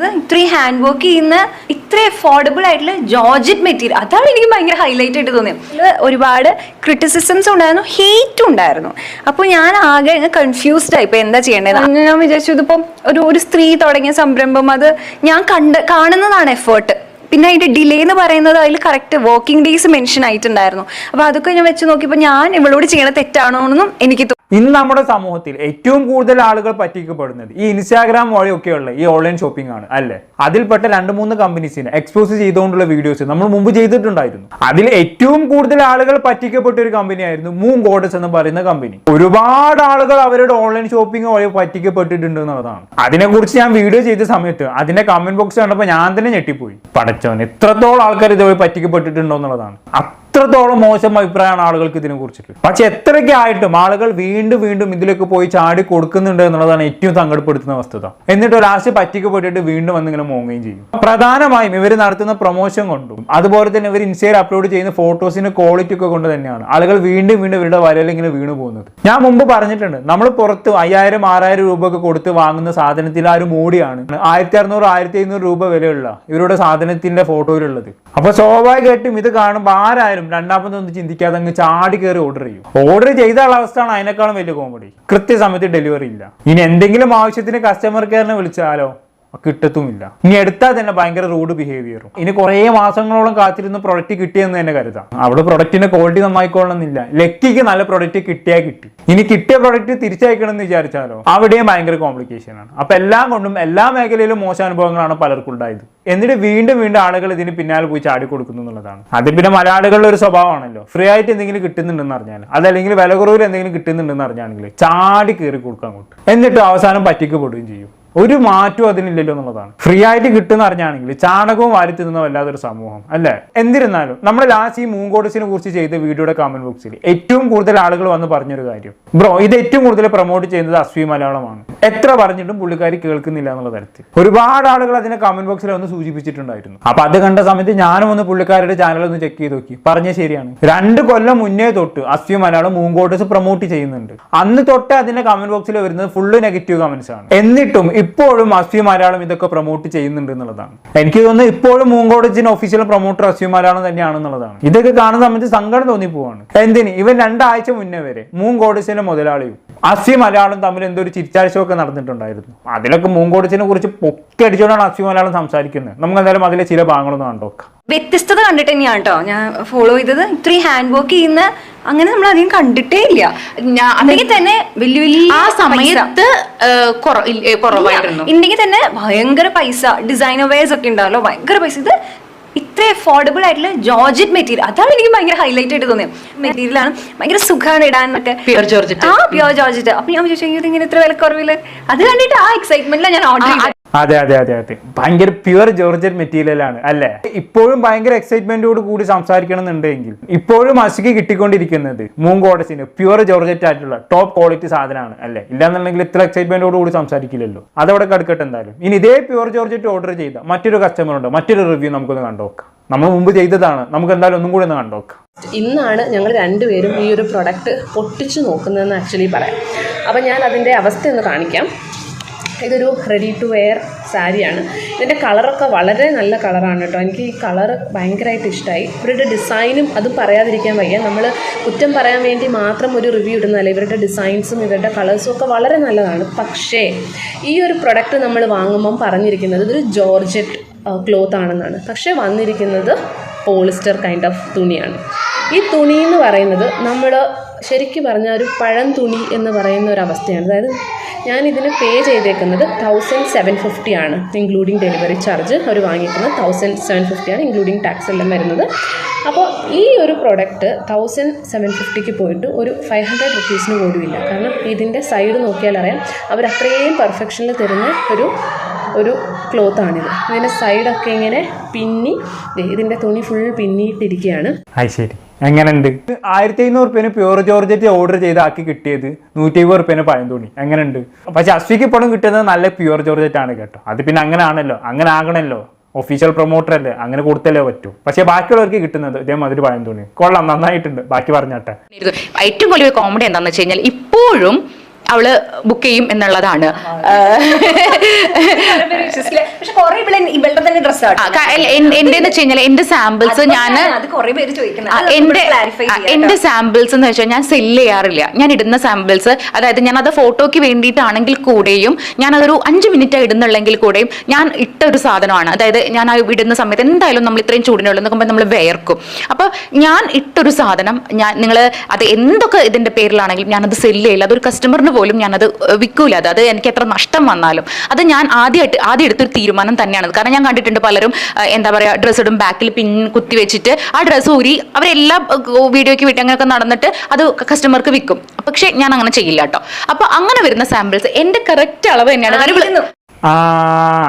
ഇത് ഇത്രയും hand work ചെയ്യുന്ന ഇത്ര അഫോർഡബിൾ ആയിട്ടുള്ള ജോർജറ്റ് മെറ്റീരിയൽ അതാണ് എനിക്ക് ഭയങ്കര ഹൈലൈറ്റ് ആയിട്ട് തോന്നിയത്. ഒരുപാട് ക്രിറ്റിസിസംസ് ഉണ്ടായിരുന്നു ഹേറ്റും ഉണ്ടായിരുന്നു. അപ്പോൾ ഞാൻ ആകെ കൺഫ്യൂസ്ഡ് ആയി. ഇപ്പോൾ എന്താ ചെയ്യേണ്ടത്? ഞാൻ വിചാരിച്ചു ഇതിപ്പം ഒരു ഒരു സ്ത്രീ തുടങ്ങിയ സംരംഭം അത് ഞാൻ കണ്ട് കാണുന്നതാണ് എഫേർട്ട് പിന്നെ അതിന്റെ ഡിലേ എന്ന് പറയുന്നത് അതിൽ കറക്റ്റ് വർക്കിംഗ് ഡേയ്സ് മെൻഷൻ ആയിട്ടുണ്ടായിരുന്നു. അപ്പോൾ അതൊക്കെ ഞാൻ വെച്ച് നോക്കിയപ്പോൾ ഞാൻ ഇവളോട് ചെയ്യണ തെറ്റാണോ എന്നും എനിക്ക് ഇന്ന് നമ്മുടെ സമൂഹത്തിൽ ഏറ്റവും കൂടുതൽ ആളുകൾ പറ്റിക്കപ്പെടുന്നത് ഈ ഇൻസ്റ്റാഗ്രാം വഴിയൊക്കെയുള്ള ഈ ഓൺലൈൻ ഷോപ്പിംഗ് ആണ് അല്ലേ? അതിൽപ്പെട്ട രണ്ട് മൂന്ന് കമ്പനീസിനെ എക്സ്പോസ് ചെയ്തുകൊണ്ടുള്ള വീഡിയോസ് നമ്മൾ മുമ്പ് ചെയ്തിട്ടുണ്ടായിരുന്നു. അതിൽ ഏറ്റവും കൂടുതൽ ആളുകൾ പറ്റിക്കപ്പെട്ട ഒരു കമ്പനിയായിരുന്നു മൂൺ ഗോഡസ് എന്ന് പറയുന്ന കമ്പനി ഒരുപാട് ആളുകൾ അവരുടെ ഓൺലൈൻ ഷോപ്പിംഗ് വഴി പറ്റിക്കപ്പെട്ടിട്ടുണ്ട് എന്നുള്ളതാണ്. അതിനെക്കുറിച്ച് ഞാൻ വീഡിയോ ചെയ്ത സമയത്ത് അതിന്റെ കമന്റ് ബോക്സ് കണ്ടപ്പോൾ ഞാൻ തന്നെ ഞെട്ടിപ്പോയി. പടച്ചവൻ എത്രത്തോളം ആൾക്കാർ ഇതുവഴി പറ്റിക്കപ്പെട്ടിട്ടുണ്ടോ എന്നുള്ളതാണ്. അത്രത്തോളം മോശം അഭിപ്രായമാണ് ആളുകൾക്ക് ഇതിനെ കുറിച്ചിട്ട്. പക്ഷെ എത്രയൊക്കെ ആയിട്ടും ആളുകൾ വീണ്ടും വീണ്ടും ഇതിലേക്ക് പോയി ചാടി കൊടുക്കുന്നുണ്ട് എന്നുള്ളതാണ് ഏറ്റവും സങ്കടപ്പെടുത്തുന്ന വസ്തുത. എന്നിട്ട് ലാസ്റ്റ് പറ്റിക്കപ്പെട്ടിട്ട് വീണ്ടും വന്നിങ്ങനെ മോങ്ങുകയും ചെയ്യും. പ്രധാനമായും ഇവർ നടത്തുന്ന പ്രൊമോഷൻ കൊണ്ടും അതുപോലെ തന്നെ ഇവർ ഇൻസ്റ്റയിൽ അപ്ലോഡ് ചെയ്യുന്ന ഫോട്ടോസിന്റെ ക്വാളിറ്റി ഒക്കെ കൊണ്ട് തന്നെയാണ് ആളുകൾ വീണ്ടും വീണ്ടും ഇവരുടെ വരയിൽ ഇങ്ങനെ വീണു പോകുന്നത്. ഞാൻ മുമ്പ് പറഞ്ഞിട്ടുണ്ട് നമ്മൾ പുറത്ത് അയ്യായിരം ആറായിരം രൂപ ഒക്കെ കൊടുത്ത് വാങ്ങുന്ന സാധനത്തിൽ ആ ഒരു മൂടിയാണ് ആയിരത്തി അറുന്നൂറ് ആയിരത്തി അഞ്ഞൂറ് രൂപ വിലയുള്ള ഇവരുടെ സാധനത്തിന്റെ ഫോട്ടോയിലുള്ളത് അപ്പൊ സ്വാഭാവികമായിട്ടും ഇത് കാണുമ്പോൾ ആരായാലും രണ്ടാമതൊന്നും ചിന്തിക്കാതെ അങ്ങ് ചാടി കയറി ഓർഡർ ചെയ്യും. ഓർഡർ ചെയ്ത അവസ്ഥയാണ് അതിനേക്കാളും വലിയ കോമഡി കൃത്യസമയത്ത് ഡെലിവറി ഇല്ല. ഇനി എന്തെങ്കിലും ആവശ്യത്തിന് കസ്റ്റമർ കെയറിനെ വിളിച്ചാലോ? കിട്ടത്തുമില്ല. ഇനി എടുത്താൽ തന്നെ ഭയങ്കര റൂഡ് ബിഹേവിയറും ഇനി കുറേ മാസങ്ങളോളം കാത്തിരുന്ന് പ്രൊഡക്റ്റ് കിട്ടിയെന്ന് തന്നെ കരുതാം. അവിടെ പ്രൊഡക്റ്റിന്റെ ക്വാളിറ്റി നന്നായിക്കൊള്ളണമെന്നില്ല ലക്കിക്ക് നല്ല പ്രൊഡക്റ്റ് കിട്ടിയാൽ കിട്ടി. ഇനി കിട്ടിയ പ്രൊഡക്റ്റ് തിരിച്ചയക്കണം എന്ന് വിചാരിച്ചാലോ? അവിടെയും ഭയങ്കര കോംപ്ലിക്കേഷൻ ആണ്. അപ്പൊ എല്ലാം കൊണ്ടും എല്ലാ മേഖലയിലും മോശം അനുഭവങ്ങളാണ് പലർക്കും ഉണ്ടായത്. എന്നിട്ട് വീണ്ടും വീണ്ടും ആളുകൾ ഇതിന് പിന്നാലെ പോയി ചാടി കൊടുക്കുന്നു എന്നുള്ളതാണ്. അത് പിന്നെ മലയാളികളുടെ ഒരു സ്വഭാവമാണല്ലോ. ഫ്രീ ആയിട്ട് എന്തെങ്കിലും കിട്ടുന്നുണ്ടെന്ന് അറിഞ്ഞാൽ അതല്ലെങ്കിൽ വില കുറവിൽ എന്തെങ്കിലും കിട്ടുന്നുണ്ടെന്ന് അറിഞ്ഞാണെങ്കിൽ ചാടി കയറി കൊടുക്കാൻ അങ്ങോട്ട്. എന്നിട്ട് അവസാനം പറ്റിക്കപ്പെടുകയും ചെയ്യും. ഒരു മാറ്റവും അതിനില്ലല്ലോ എന്നുള്ളതാണ്. ഫ്രീ ആയിട്ട് കിട്ടുന്ന അറിഞ്ഞാണെങ്കിൽ ചാണകവും വാരി തിന്നുന്ന വല്ലാത്തൊരു സമൂഹം അല്ലേ? എന്തിരുന്നാലും നമ്മൾ ലാസ്റ്റ് ഈ മൂങ്കോഡസിനെ കുറിച്ച് ചെയ്ത വീഡിയോയുടെ കമന്റ് ബോക്സിൽ ഏറ്റവും കൂടുതൽ ആളുകൾ വന്ന് പറഞ്ഞൊരു കാര്യം. ബ്രോ ഇത് ഏറ്റവും കൂടുതൽ പ്രൊമോട്ട് ചെയ്യുന്നത് അശ്വി മലയാളമാണ്. എത്ര പറഞ്ഞിട്ടും പുള്ളിക്കാരി കേൾക്കുന്നില്ല എന്നുള്ള തരത്തിൽ. ഒരുപാട് ആളുകൾ അതിനെ കമന്റ് ബോക്സിൽ ഒന്ന് സൂചിപ്പിച്ചിട്ടുണ്ടായിരുന്നു. അപ്പൊ അത് കണ്ട സമയത്ത് ഞാനും ഒന്ന് പുള്ളിക്കാരുടെ ചാനൽ ഒന്ന് ചെക്ക് ചെയ്ത് നോക്കി. പറഞ്ഞ ശരിയാണ്. രണ്ട് കൊല്ലം മുന്നേ തൊട്ട് അശ്വി മലയാളം മൂങ്കോട്ടസ് പ്രൊമോട്ട് ചെയ്യുന്നുണ്ട്. അന്ന് തൊട്ട് അതിന്റെ കമന്റ് ബോക്സിൽ വരുന്നത് ഫുള്ള് നെഗറ്റീവ് കമന്റ്സ് ആണ്. എന്നിട്ടും ഇപ്പോഴും അസ്യു മലയാളം ഇതൊക്കെ പ്രൊമോട്ട് ചെയ്യുന്നുണ്ട് എന്നുള്ളതാണ്. എനിക്ക് തോന്നുന്നത് ഇപ്പോഴും മൂങ്കോടജിന് ഒഫീഷ്യൽ പ്രൊമോട്ടർ അസ്യു മലയാളം തന്നെയാണെന്നുള്ളതാണ് ഇതൊക്കെ കാണുന്ന സമയത്ത് സങ്കടം തോന്നി പോവാണ്. എന്തിന്? ഇവൻ രണ്ടാഴ്ച മുന്നേ വരെ മൂങ്കോടജിന്റെ മുതലാളിയും അസ്യു മലയാളം തമ്മിൽ എന്തൊരു ഒരു ചിരിച്ചാഴ്ചയൊക്കെ നടന്നിട്ടുണ്ടായിരുന്നു. അതിലൊക്കെ മൂങ്കോടജിനെ കുറിച്ച് പൊക്കി അടിച്ചുകൊണ്ടാണ് അസ്യു മലയാളം സംസാരിക്കുന്നത്. നമുക്ക് എന്തായാലും അതിലെ ചില ഭാഗങ്ങളൊന്നും കണ്ടോക്കാം വ്യത്യസ്തത കണ്ടിട്ട് തന്നെയാണ് കേട്ടോ ഞാൻ ഫോളോ ചെയ്തത്. ഇത്രയും ഹാൻഡ് വർക്ക് ചെയ്യുന്ന അങ്ങനെ നമ്മൾ അധികം കണ്ടിട്ടേ ഇല്ല. അല്ലെങ്കിൽ തന്നെ വലിയ വലിയ ആ സമയത്ത് കുറവായിരുന്നു. ഉണ്ടെങ്കിൽ തന്നെ ഭയങ്കര പൈസ. ഡിസൈനർ വെയർസ് ഒക്കെ ഉണ്ടാവല്ലോ. ഭയങ്കര പൈസ. ഇത് ഇത്ര അഫോർഡബിൾ ആയിട്ടുള്ള ജോർജറ്റ് മെറ്റീരിയൽ അതാണ് എനിക്ക് ഭയങ്കര ഹൈലൈറ്റ് ആയിട്ട് തോന്നിയത്. മെറ്റീരിയൽ ആണ്. ഭയങ്കര സുഖമാണ് ഇടാൻ Pure georgette. ആ പ്യോർ ജോർജറ്റ്. അപ്പൊ ഞാൻ ചോദിച്ചു ഇങ്ങനെ ഇത്ര വിലക്കുറവിൽ? അത് കണ്ടിട്ട് ആ എക്സൈറ്റ്മെന്റിലാണ് ഞാൻ ഓർഡർ ചെയ്തത്. അതെ അതെ അതെ അതെ. ഭയങ്കര പ്യുവർ ജോർജറ്റ് മെറ്റീരിയലാണ് അല്ലേ? ഇപ്പോഴും ഭയങ്കര എക്സൈറ്റ്മെന്റോട് കൂടി സംസാരിക്കണം എന്നുണ്ടെങ്കിൽ ഇപ്പോഴും അസുഖി കിട്ടിക്കൊണ്ടിരിക്കുന്നത് മൂങ്കോഡസിന് പ്യുവർ ജോർജറ്റ് ആയിട്ടുള്ള ടോപ്പ് ക്വാളിറ്റി സാധനമാണ് അല്ലേ? ഇല്ലാന്നുണ്ടെങ്കിൽ ഇത്ര എക്സൈറ്റ്മെന്റോട് കൂടി സംസാരിക്കില്ലല്ലോ. അതവിടെ കടുക്കട്ടെ എന്തായാലും. ഇനി ഇതേ പ്യുവർ ജോർജറ്റ് ഓർഡർ ചെയ്ത മറ്റൊരു കസ്റ്റമർ ഉണ്ട്? മറ്റൊരു റിവ്യൂ നമുക്കൊന്ന് കണ്ടുനോക്കാം നമ്മൾ മുമ്പ് ചെയ്തതാണ്. നമുക്ക് എന്തായാലും ഒന്നും കൂടി ഒന്ന് കണ്ടുനോക്കാം ഇന്നാണ് ഞങ്ങൾ രണ്ടുപേരും ഈ ഒരു പ്രൊഡക്റ്റ് പൊട്ടിച്ചു നോക്കുന്നതെന്ന് ആക്ച്വലി പറയാം. അപ്പം ഞാൻ അതിന്റെ അവസ്ഥ ഒന്ന് കാണിക്കാം. ഇതൊരു റെഡി ടു വെയർ സാരിയാണ്. ഇതിന്റെ കളറൊക്കെ വളരെ നല്ല കളറാണ് കേട്ടോ. എനിക്ക് ഈ കളർ ഭയങ്കരമായിട്ട് ഇഷ്ടമായി ഇവരുടെ ഡിസൈനും അതും പറയാതിരിക്കാൻ വയ്യ. നമ്മൾ കുറ്റം പറയാൻ വേണ്ടി മാത്രം ഒരു റിവ്യൂ ഇടുന്നതല്ല. ഇവരുടെ ഡിസൈൻസും ഇവരുടെ കളേഴ്സും ഒക്കെ വളരെ നല്ലതാണ്. പക്ഷേ ഈ ഒരു പ്രൊഡക്റ്റ് നമ്മൾ വാങ്ങുമ്പം പറഞ്ഞിരിക്കുന്നത് ഇതൊരു ജോർജറ്റ് ക്ലോത്ത് ആണെന്നാണ്. പക്ഷേ വന്നിരിക്കുന്നത് പോളിസ്റ്റർ കൈൻഡ് ഓഫ് തുണിയാണ്. ഈ തുണി എന്ന് പറയുന്നത് നമ്മൾ ശരിക്കും പറഞ്ഞാൽ ഒരു പഴം തുണി എന്ന് പറയുന്ന ഒരു അവസ്ഥയാണ്. അതായത് ഞാൻ ഇതിന് പേ ചെയ്തേക്കുന്നത് തൗസൻഡ് സെവൻ ഫിഫ്റ്റി ആണ്. ഇൻക്ലൂഡിങ് ഡെലിവറി ചാർജ് അവർ വാങ്ങിക്കുന്നത് തൗസൻഡ് സെവൻ ഫിഫ്റ്റി ആണ് ഇൻക്ലൂഡിങ് ടാക്സ് എല്ലാം വരുന്നത്. അപ്പോൾ ഈ ഒരു പ്രോഡക്റ്റ് തൗസൻഡ് സെവൻ ഫിഫ്റ്റിക്ക് പോയിട്ട് ഒരു ഫൈവ് ഹൺഡ്രഡ് റുപ്പീസിന് പോലും ഇല്ല. കാരണം ഇതിന്റെ സൈഡ് നോക്കിയാൽ അറിയാം. അവർ അത്രയും പെർഫെക്ഷനിൽ തരുന്ന ഒരു ഒരു ക്ലോത്ത് ക്ലോത്താണിത് ഇതിന്റെ സൈഡൊക്കെ ഇങ്ങനെ പിന്നി ഇതിന്റെ തുണി ഫുൾ പിന്നിയിട്ടിരിക്കുകയാണ് ശരി. എങ്ങനെയുണ്ട്? ആയിരത്തി അഞ്ഞൂറ് റുപ്യന് പ്യൂർ ജോർജറ്റ് ഓർഡർ ചെയ്ത് ആക്കി കിട്ടിയത് നൂറ്റി അമ്പത് റുപ്യന് പഴം തുണി എങ്ങനെയുണ്ട്? പക്ഷെ അശ്വിക്ക് ഇപ്പോഴും കിട്ടുന്നത് നല്ല പ്യൂർ ജോർജറ്റ് ആണ് കേട്ടോ. അത് പിന്നെ അങ്ങനെ ആണല്ലോ. അങ്ങനെ ആകണല്ലോ. ഒഫീഷ്യൽ പ്രൊമോട്ടർ അല്ലേ? അങ്ങനെ കൊടുത്തല്ലേ പറ്റൂ. പക്ഷെ ബാക്കിയുള്ളവർക്ക് കിട്ടുന്നത് ഇതേമാതിരി പഴം തുണി കൊള്ളാം. നന്നായിട്ടുണ്ട്. ബാക്കി പറഞ്ഞാട്ടെ. ഏറ്റവും വലിയൊരു കോമഡി എന്താണെന്ന് വെച്ച് കഴിഞ്ഞാൽ ഇപ്പോഴും അവൾ ബുക്ക് ചെയ്യും എന്നുള്ളതാണ്. എന്റെ വെച്ച് കഴിഞ്ഞാൽ എന്റെ സാമ്പിൾസ് ഞാൻ എന്റെ സാമ്പിൾസ് എന്ന് വെച്ചാൽ ഞാൻ സെല്ല് ചെയ്യാറില്ല. ഞാൻ ഇടുന്ന സാമ്പിൾസ് അതായത് ഞാൻ അത് ഫോട്ടോയ്ക്ക് വേണ്ടിയിട്ടാണെങ്കിൽ കൂടെയും ഞാൻ അതൊരു അഞ്ച് മിനിറ്റ് ഇടുന്നുള്ളെങ്കിൽ കൂടെയും ഞാൻ ഇട്ട ഒരു സാധനമാണ്. അതായത് ഞാൻ ഇടുന്ന സമയത്ത് എന്തായാലും നമ്മൾ ഇത്രയും ചൂടിനുള്ളിൽ നോക്കുമ്പോൾ നമ്മൾ വേർക്കും. അപ്പൊ ഞാൻ ഇട്ടൊരു സാധനം ഞാൻ നിങ്ങൾ അത് എന്തൊക്കെ ഇതിന്റെ പേരിലാണെങ്കിലും ഞാനത് സെല്ല് ചെയ്യില്ല. അതൊരു കസ്റ്റമറിന് പോലും ഞാനത് വിൽക്കൂല. അത് അത് എനിക്ക് എത്ര നഷ്ടം വന്നാലും. അത് ഞാൻ ആദ്യമായിട്ട് ആദ്യം എടുത്തൊരു തീരുമാനം തന്നെയാണ്. കാരണം ഞാൻ കണ്ടിട്ടുണ്ട് പലരും എന്താ പറയുക ഡ്രസ്സ് ഇടും ബാക്കിൽ പിൻ കുത്തി വെച്ചിട്ട് ആ ഡ്രസ്സ് ഊരി അവരെല്ലാം വീഡിയോയ്ക്ക് വിട്ട് അങ്ങനെയൊക്കെ നടന്നിട്ട് അത് കസ്റ്റമർക്ക് വിൽക്കും. പക്ഷെ ഞാൻ അങ്ങനെ ചെയ്യില്ല കേട്ടോ. അപ്പൊ അങ്ങനെ വരുന്ന സാമ്പിൾസ് എന്റെ കറക്റ്റ് അളവ് തന്നെയാണ്. ആ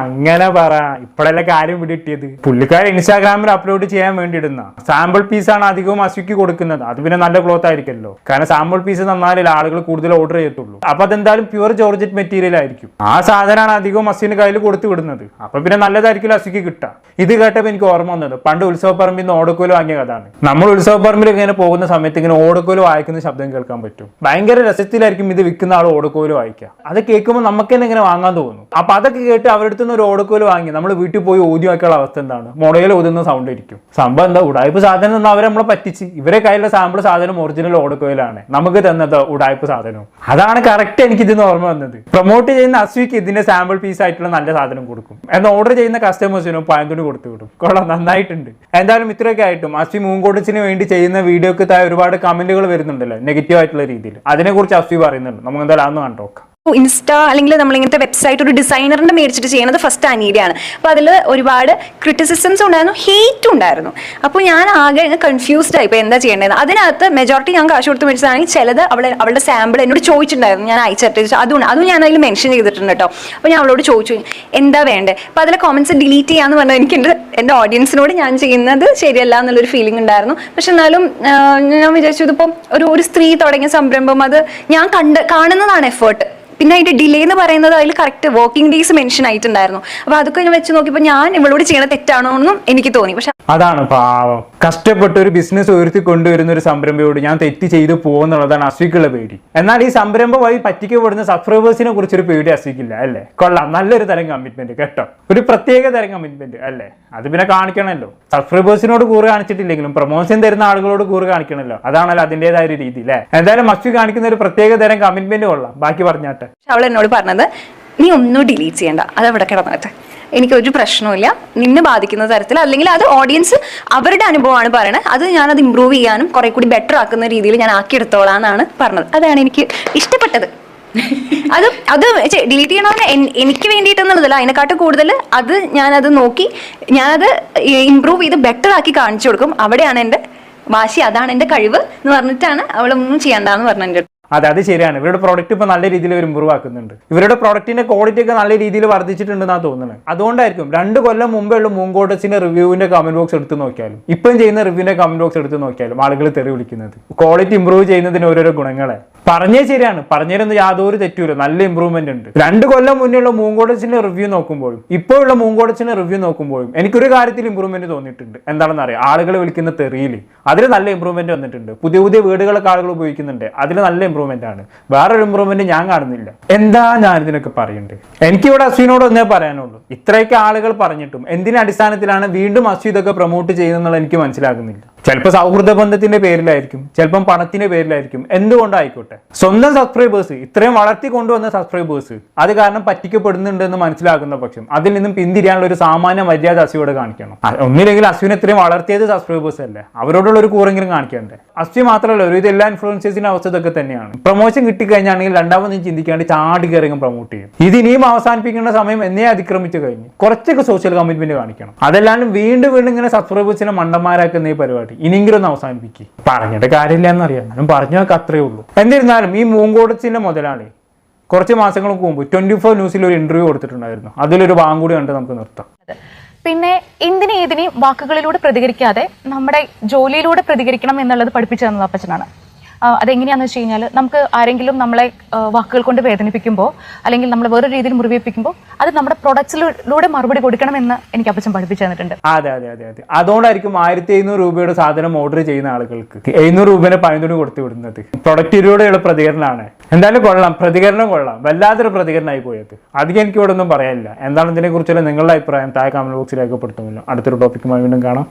അങ്ങനെ പറ. ഇപ്പോഴല്ലേ കാര്യം പിടികിട്ടിയത് പുള്ളിക്കാരൻ ഇൻസ്റ്റാഗ്രാമിൽ അപ്ലോഡ് ചെയ്യാൻ വേണ്ടി ഇടുന്ന സാമ്പിൾ ആണ് അധികവും അസുക്ക് കൊടുക്കുന്നത്. അത് പിന്നെ നല്ല ക്ലോത്ത് ആയിരിക്കല്ലോ. കാരണം സാമ്പിൾ പീസ് നന്നാലേ ആളുകൾ കൂടുതൽ ഓർഡർ ചെയ്യത്തുള്ളൂ. അപ്പൊ അതെന്തായാലും പ്യുവർ ജോർജറ്റ് മെറ്റീരിയൽ ആയിരിക്കും. ആ സാധനമാണ് അധികവും അസുവിന് കയ്യിൽ കൊടുത്തു വിടുന്നത്. അപ്പൊ പിന്നെ നല്ലതായിരിക്കും അസുക്ക് കിട്ടുക ഇത് കേട്ടപ്പോൾ എനിക്ക് ഓർമ്മ വന്നത്. പണ്ട് ഉത്സവപ്പറമ്പിൽ നിന്ന് ഓടക്കോൽ വാങ്ങിയ കഥാണ് നമ്മൾ ഉത്സവപ്പറമ്പിൽ ഇങ്ങനെ പോകുന്ന സമയത്ത് ഇങ്ങനെ ഓടക്കോൽ വായിക്കുന്ന ശബ്ദം കേൾക്കാൻ പറ്റും. ഭയങ്കര രസത്തിലായിരിക്കും ഇത് വിൽക്കുന്ന ആൾ ഓടക്കോൽ വായിക്കുക. അത് കേൾക്കുമ്പോൾ നമുക്ക് തന്നെ ഇങ്ങനെ വാങ്ങാൻ തോന്നുന്നു അപ്പൊ അതൊക്കെ കേട്ട് അവരുടെ നിന്ന് ഒരു ഓടക്കോൽ വാങ്ങി. നമ്മൾ വീട്ടിൽ പോയി ഓതി വാക്കിയുള്ള അവസ്ഥ എന്താണ്? മുടയിൽ ഓതുന്ന സൗണ്ട് ആയിരിക്കും. സംഭവം എന്താ? ഉടായ്പ സാധനം എന്ന് അവരെ നമ്മളെ പറ്റിച്ച്. ഇവരെ കയ്യിലുള്ള സാമ്പിൾ സാധനം ഒറിജിനൽ ഓടക്കോയിലാണ് നമുക്ക് തന്നത് ഉടായ്പ സാധനവും. അതാണ് കറക്റ്റ് എനിക്ക് ഇതിന് ഓർമ്മ വന്നത്. പ്രൊമോട്ട് ചെയ്യുന്ന അസ്വിക്ക് ഇതിന്റെ സാമ്പിൾ പീസ് ആയിട്ടുള്ള നല്ല സാധനം കൊടുക്കും. എന്നാൽ ഓർഡർ ചെയ്യുന്ന കസ്റ്റമേഴ്സിനും പഴന്തുണി കൊടുത്തു വിടും. കൊള്ളാം നന്നായിട്ടുണ്ട്. എന്തായാലും ഇത്രയൊക്കെ ആയിട്ടും അസ്വി മൂങ്കോടിച്ചിന് വേണ്ടി ചെയ്യുന്ന വീഡിയോക്ക് താഴെ ഒരുപാട് കമന്റുകൾ വരുന്നുണ്ടല്ലോ നെഗറ്റീവ് ആയിട്ടുള്ള രീതിയിൽ. അതിനെക്കുറിച്ച് അസ്വി പറയുന്നുണ്ട്. നമുക്ക് എന്തായാലും അന്ന് കണ്ടോക്കാം. ഇൻസ്റ്റ അല്ലെങ്കിൽ നമ്മൾ ഇങ്ങനത്തെ വെബ്സൈറ്റ് ഒരു ഡിസൈനറിന്റെ മേടിച്ചിട്ട് ചെയ്യുന്നത് ഫസ്റ്റ് അനീഡിയാണ് അപ്പോൾ അതിൽ ഒരുപാട് ക്രിറ്റിസിസംസ് ഉണ്ടായിരുന്നു ഹേറ്റ് ഉണ്ടായിരുന്നു. അപ്പോൾ ഞാൻ ആകെ കൺഫ്യൂസ്ഡ് ആയി. ഇപ്പൊ എന്താ ചെയ്യേണ്ടത് അതിനകത്ത് മെജോറിറ്റി ഞാൻ കാശ് കൊടുത്ത് മേടിച്ചതാണെങ്കിൽ ചിലത് അവളെ അവളുടെ സാമ്പിൾ എന്നോട് ചോദിച്ചിട്ടുണ്ടായിരുന്നു. ഞാൻ അയച്ചിട്ട് അതും അതും ഞാൻ അതിൽ മെൻഷൻ ചെയ്തിട്ടുണ്ട് കേട്ടോ. അപ്പോൾ ഞാൻ അവളോട് ചോദിച്ചു എന്താ വേണ്ടത്? അപ്പോൾ അതിലെ കോമൻസ് ഡിലീറ്റ് ചെയ്യാന്ന് പറഞ്ഞാൽ എനിക്ക് എന്റെ ഓഡിയൻസിനോട് ഞാൻ ചെയ്യുന്നത് ശരിയല്ല എന്നുള്ളൊരു ഫീലിംഗ് ഉണ്ടായിരുന്നു. പക്ഷെ എന്നാലും ഞാൻ വിചാരിച്ചു ഇതിപ്പം ഒരു ഒരു സ്ത്രീ തുടങ്ങിയ സംരംഭം അത് ഞാൻ കണ്ട് കാണുന്നതാണ് എഫേർട്ട് പിന്നെ അതിന്റെ ഡിലേ എന്ന് പറയുന്നത് അതിൽ കറക്റ്റ് വർക്കിംഗ് ഡേയ്സ് മെൻഷൻ ആയിട്ടുണ്ടായിരുന്നു. അപ്പൊ അതൊക്കെ ഞാൻ വെച്ച് നോക്കിയപ്പോൾ ഞാൻ ഇവളോട് ചെയ്യണ തെറ്റാണോ എന്നും എനിക്ക് തോന്നി. പക്ഷെ അതാണ് പാവം. കഷ്ടപ്പെട്ട് ഒരു ബിസിനസ് ഉയർത്തി കൊണ്ടുവരുന്ന ഒരു സംരംഭയോട് ഞാൻ തെറ്റ് ചെയ്തു പോകുന്നുള്ളതാണ് അസ്വിക്കുള്ള പേടി. എന്നാൽ ഈ സംരംഭം വഴി പറ്റിക്കപ്പെടുന്ന സബ്സ്ക്രൈബേഴ്സിനെ കുറിച്ച് ഒരു പേടി അസ്വിക്കില്ല അല്ലേ? കൊള്ളാം. നല്ലൊരു തരം കമ്മിറ്റ്മെന്റ് കേട്ടോ. ഒരു പ്രത്യേക തരം കമ്മിറ്റ്മെന്റ് അല്ലേ? അത് പിന്നെ കാണിക്കണമല്ലോ സബ്സ്ക്രൈബേഴ്സിനോട് കൂറ് കാണിച്ചിട്ടില്ലെങ്കിലും പ്രൊമോഷൻ തരുന്ന ആളുകളോട് കൂറ് കാണിക്കണമല്ലോ അതാണല്ലോ അതിന്റെതായ ഒരു രീതി അല്ലേ? എന്തായാലും അസ്വി കാണിക്കുന്ന ഒരു പ്രത്യേക തരം കമ്മിറ്റ്മെന്റ് കൊള്ളാം. ബാക്കി പറഞ്ഞാട്ടെ. അവൾ എന്നോട് പറഞ്ഞത് നീ ഒന്നും ഡിലീറ്റ് ചെയ്യണ്ട അത് അവിടെ കിടന്നിട്ട്. എനിക്ക് ഒരു പ്രശ്നവുമില്ല നിന്നെ ബാധിക്കുന്ന തരത്തിൽ അല്ലെങ്കിൽ അത് ഓഡിയൻസ് അവരുടെ അനുഭവമാണ് പറയണത്. അത് ഞാനത് ഇമ്പ്രൂവ് ചെയ്യാനും കുറെ കൂടി ബെറ്റർ ആക്കുന്ന രീതിയിൽ ഞാൻ ആക്കിയെടുത്തോളാം എന്നാണ് പറഞ്ഞത്. അതാണ് എനിക്ക് ഇഷ്ടപ്പെട്ടത്. അത് അത് ഡിലീറ്റ് ചെയ്യണമെന്ന് എനിക്ക് വേണ്ടിയിട്ടെന്നുള്ളതല്ല. അതിനെക്കാട്ടും കൂടുതൽ അത് ഞാനത് നോക്കി ഞാനത് ഇമ്പ്രൂവ് ചെയ്ത് ബെറ്റർ ആക്കി കാണിച്ചു കൊടുക്കും. അവിടെയാണ് എന്റെ വാശി അതാണ് എന്റെ കഴിവ് എന്ന് പറഞ്ഞിട്ടാണ് അവളൊന്നും ചെയ്യണ്ടെന്ന് പറഞ്ഞു. അതെ അത് ശരിയാണ്. ഇവരുടെ പ്രോഡക്റ്റ് ഇപ്പൊ നല്ല രീതിയിൽ ഒരു ഇമ്പ്രൂവ് ആക്കുന്നുണ്ട് ഇവരുടെ പ്രോഡക്റ്റിന്റെ ക്വാളിറ്റി ഒക്കെ നല്ല രീതിയിൽ വർദ്ധിച്ചിട്ടുണ്ടെന്നാണ് തോന്നുന്നത്. അതുകൊണ്ടായിരിക്കും രണ്ട് കൊല്ലം മുമ്പേ ഉള്ള മൂങ്കോട്ടസിന്റെ റിവ്യൂവിന്റെ കമന്റ് ബോക്സ് എടുത്ത് നോക്കിയാലും ഇപ്പം ചെയ്യുന്ന റിവ്യൂവിന്റെ കമന്റ് ബോക്സ് എടുത്ത് നോക്കിയാലും ആളുകൾ തെറി വിളിക്കുന്നത്. ക്വാളിറ്റി ഇമ്പ്രൂവ് ചെയ്യുന്നതിന് ഓരോരോ ഗുണങ്ങളെ. പറഞ്ഞേ ശരിയാണ്. പറഞ്ഞതിലൊന്നും യാതൊരു തെറ്റുമില്ല. നല്ല ഇമ്പ്രൂവ്മെന്റ് ഉണ്ട്. രണ്ട് കൊല്ലം മുന്നേ ഉള്ള മൂങ്കോട്ടസിന്റെ റിവ്യൂ നോക്കുമ്പോഴും ഇപ്പോഴുള്ള മൂങ്കോട്ടസിന്റെ റിവ്യൂ നോക്കുമ്പോഴും എനിക്കൊരു കാര്യത്തിൽ ഇമ്പ്രൂവ്മെന്റ് തോന്നിയിട്ടുണ്ട്. എന്താണെന്ന് അറിയാം? ആളുകൾ വിളിക്കുന്ന തെറിയിൽ അതിൽ നല്ല ഇമ്പ്രൂവ്മെന്റ് വന്നിട്ടുണ്ട്. പുതിയ പുതിയ വീടുകളൊക്കെ ആളുകൾ ഉപയോഗിക്കുന്നുണ്ട്. അതിൽ നല്ല ഇമ്പ്രൂവ്മെന്റ് ആണ്. വേറൊരു ഇമ്പ്രൂവ്മെന്റ് ഞാൻ കാണുന്നില്ല. എന്താ ഞാൻ ഇതിനൊക്കെ പറയുന്നുണ്ട് എനിക്കിവിടെ അശ്വിനോട് ഒന്നേ പറയാനുള്ളൂ. ഇത്രയൊക്കെ ആളുകൾ പറഞ്ഞിട്ടും എന്തിനടിസ്ഥാനത്തിലാണ് വീണ്ടും അശ്വിതൊക്കെ പ്രൊമോട്ട് ചെയ്യുന്നത് എനിക്ക് മനസ്സിലാകുന്നില്ല. ചിലപ്പോൾ സൗഹൃദ ബന്ധത്തിന്റെ പേരിലായിരിക്കും ചിലപ്പം പണത്തിന്റെ പേരിലായിരിക്കും. എന്തുകൊണ്ടായിക്കോട്ടെ? സ്വന്തം സബ്സ്ക്രൈബേഴ്സ് ഇത്രയും വളർത്തി കൊണ്ടുവന്ന സബ്സ്ക്രൈബേഴ്സ് അത് കാരണം പറ്റിക്കപ്പെടുന്നുണ്ട് എന്ന് മനസ്സിലാക്കുന്ന പക്ഷം അതിൽ നിന്നും പിന്തിരിയാനുള്ള ഒരു സാമാന്യ മര്യാദ അശ്വിയോട് കാണിക്കണം. ഒന്നില്ലെങ്കിൽ അസുവിനെ ഇത്രയും വളർത്തിയത് സബ്സ്ക്രൈബേഴ്സ് അല്ലേ? അവരോടുള്ള ഒരു കൂറെങ്കിലും കാണിക്കണ്ടേ അശ്വി മാത്രമല്ല ഒരു എല്ലാ ഇൻഫ്ലുവൻസേഴ്സിന്റെ അവസ്ഥ ഇതൊക്കെ തന്നെയാണ്. പ്രൊമോഷൻ കിട്ടിക്കഴിഞ്ഞാണെങ്കിൽ രണ്ടാമത് ചിന്തിക്കാണ്ട് ചാടി കയറിയും പ്രൊമോട്ട് ചെയ്യും. ഇത് ഇനിയും അവസാനിപ്പിക്കേണ്ട സമയം എന്നേ അതിക്രമിച്ചു കഴിഞ്ഞു. കുറച്ചൊക്കെ സോഷ്യൽ കമ്മിറ്റ്മെന്റ് കാണിക്കണം. അതല്ലാണ്ട് വീണ്ടും വീണ്ടും ഇങ്ങനെ സബ്സ്ക്രൈബേഴ്സിനെ മണ്ടന്മാരാക്കുന്ന ഈ പരിപാടി. ഇനിയെങ്കിലും ഒന്ന് അവസാനിപ്പിക്കുക പറഞ്ഞിട്ട് കാര്യമില്ല എന്നറിയാം. ഞാൻ പറഞ്ഞു വെക്കാം അത്രേ ഉള്ളൂ. എന്നിരുന്നാലും ഈ മൂങ്കോടച്ചിന്റെ മുതലാളി കുറച്ച് മാസങ്ങൾക്ക് മുമ്പ് ട്വന്റി ഫോർ ന്യൂസിൽ ഒരു ഇന്റർവ്യൂ കൊടുത്തിട്ടുണ്ടായിരുന്നു. അതിലൊരു ഭാഗം കൂടി കണ്ട് നമുക്ക് നിർത്താം. പിന്നെ എന്തിനേതിനെയും വാക്കുകളിലൂടെ പ്രതികരിക്കാതെ നമ്മുടെ ജോലിയിലൂടെ പ്രതികരിക്കണം എന്നുള്ളത് പഠിപ്പിച്ചു തന്നത് അപ്പച്ചനാണ്. അതെങ്ങനെയാണെന്ന് വെച്ച് കഴിഞ്ഞാൽ നമുക്ക് ആരെങ്കിലും നമ്മളെ വാക്കുകൾ കൊണ്ട് വേദനിപ്പിക്കുമ്പോൾ അല്ലെങ്കിൽ നമ്മൾ വേറെ രീതിയിൽ മുറിവേപ്പിക്കുമ്പോൾ അത് നമ്മുടെ പ്രൊഡക്ട്സിലൂടെ മറുപടി കൊടുക്കണമെന്ന് എനിക്ക് അപ്പച്ചൻ പഠിപ്പിച്ചു തന്നിട്ടുണ്ട്. അതെ അതെ അതെ അതെ. അതുകൊണ്ടായിരിക്കും ആയിരത്തി എഴുന്നൂറ് രൂപയുടെ സാധനം ഓർഡർ ചെയ്യുന്ന ആളുകൾക്ക് എഴുന്നൂറ് രൂപേനെ പഴന്തുണി കൊടുത്തു വിടുന്നത്. പ്രൊഡക്റ്റിലൂടെയുള്ള പ്രതികരണമാണ്. എന്തായാലും കൊള്ളാം പ്രതികരണം കൊള്ളാം. വല്ലാത്തൊരു പ്രതികരണമായി പോയത്. അധികം എനിക്ക് ഇവിടെ ഒന്നും പറയാനില്ല. എന്താണ് ഇതിനെക്കുറിച്ചുള്ള നിങ്ങളുടെ അഭിപ്രായം? താഴെ കമന്റ് ബോക്സിൽ രേഖപ്പെടുത്തുമല്ലോ. അടുത്തൊരു ടോപ്പിക്കുമായി വീണ്ടും കാണാം.